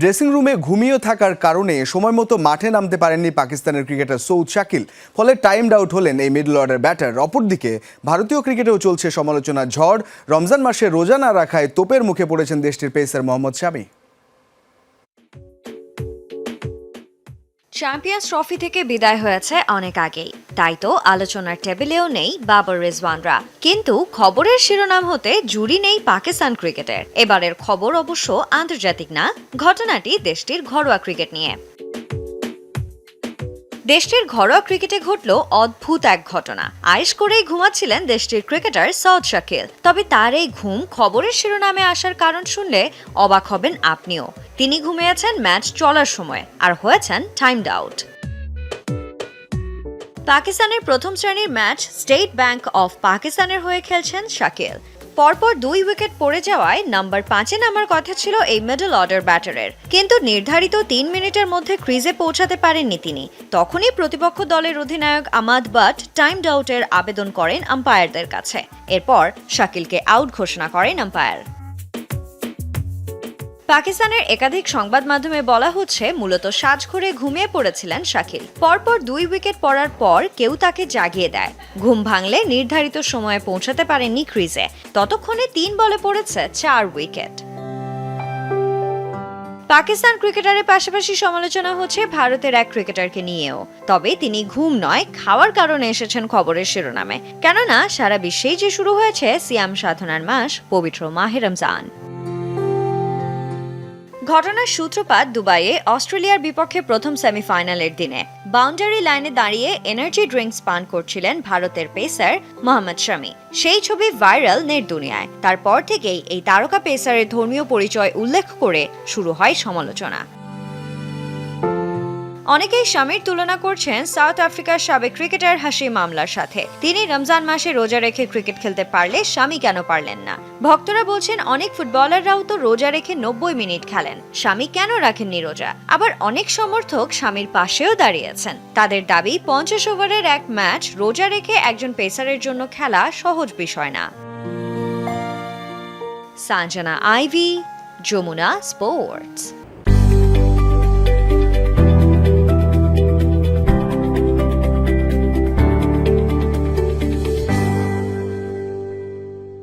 Dressing রুমে ঘুমিয়ে থাকার কারণে সময় মতো মাঠে নামতে পারেননি পাকিস্তানের ক্রিকেটার সৌদ শাকিল। ফলে টাইমড আউট হলেন এই মিডল অর্ডার ব্যাটার। অপরদিকে, ভারতীয় ক্রিকেটেও চলছে সমালোচনা ঝড়। রমজান মাসে রোজা না রাখায় তোপের মুখে পড়েছেন দেশটির pacer Mohammad Shami. Champions Trophy থেকে বিদায় হয়েছে অনেক আগেই। তাই তো আলোচনার টেবিলেও নেই বাবর রেজওয়ানরা। কিন্তু খবরের শিরোনাম হতে জুড়ি নেই পাকিস্তান ক্রিকেটের। এবারের খবর অবশ্য আন্তর্জাতিক না, ঘটনাটি দেশটির ঘরোয়া ক্রিকেট নিয়ে। দেশটির ঘরোয়া ক্রিকেটে ঘটল অদ্ভুত এক ঘটনা। আয়েশ করেই ঘুমাচ্ছিলেন দেশটির ক্রিকেটার সৌদ শাকিল। তবে তার এই ঘুম খবরের শিরোনামে আসার কারণ শুনলে অবাক হবেন আপনিও। তিনি ঘুমিয়েছেন ম্যাচ চলার সময়, আর হয়েছেন টাইমড আউট। পাকিস্তানের প্রথম শ্রেণির ম্যাচ স্টেট ব্যাংক অফ পাকিস্তানের হয়ে খেলছেন শাকিল। পরপর দুই উইকেট পড়ে যাওয়ায় নাম্বার পাঁচে নামার কথা ছিল এই মিডল অর্ডার ব্যাটারের কিন্তু নির্ধারিত তিন মিনিটের মধ্যে ক্রিজে পৌঁছাতে পারেননি তিনি। তখনই প্রতিপক্ষ দলের অধিনায়ক আমাদ বাট টাইম আউটের আবেদন করেন আম্পায়ারদের কাছে। এরপর শাকিলকে আউট ঘোষণা করেন আম্পায়ার পাকিস্তানের একাধিক সংবাদ মাধ্যমে বলা হচ্ছে, মূলত সাজঘরে ঘুমিয়ে পড়েছিলেন শাকিল। পরপর দুই উইকেট পড়ার পর কেউ তাকে জাগিয়ে দেয়। ঘুম ভাঙলে নির্ধারিত সময়ে পৌঁছাতে পারেননি ক্রিজে। ততক্ষণে তিন বলে পড়েছে চার উইকেট। পাকিস্তান ক্রিকেটারের পাশাপাশি সমালোচনা হচ্ছে ভারতের এক ক্রিকেটারকে নিয়েও। তবে তিনি ঘুম নয়, খাওয়ার কারণে এসেছেন খবরের শিরোনামে। কেননা, সারা বিশ্বেই যে শুরু হয়েছে, সিয়াম সাধনার মাস, পবিত্র মাহে রমজান। ঘটনার সূত্রপাত দুবাইয়ে অস্ট্রেলিয়ার বিপক্ষে প্রথম সেমিফাইনালের দিনে। বাউন্ডারি লাইনে দাঁড়িয়ে এনার্জি ড্রিঙ্কস পান করছিলেন ভারতের পেসার মোহাম্মদ শামি। সেই ছবি ভাইরাল নেট দুনিয়ায়। তারপর থেকেই এই তারকা পেসারের ধর্মীয় পরিচয় উল্লেখ করে শুরু হয় সমালোচনা। অনেকেই স্বামীর তুলনা করছেন সাউথ আফ্রিকার সাবেক ক্রিকেটার হাসি মামলার সাথে। তিনি রমজান মাসে রোজা রেখে ক্রিকেট খেলতে পারলে স্বামী কেন পারলেন না? ভক্তরা বলছেন, অনেক ফুটবলাররাও তো রোজা রেখে নব্বই মিনিট খেলেন। স্বামী কেন রাখেননি রোজা? আবার অনেক সমর্থক স্বামীর পাশেও দাঁড়িয়েছেন তাদের দাবি, পঞ্চাশ ওভারের এক ম্যাচ রোজা রেখে একজন পেসারের জন্য খেলা সহজ বিষয় না। Sanjana Ivy, Jamuna sports.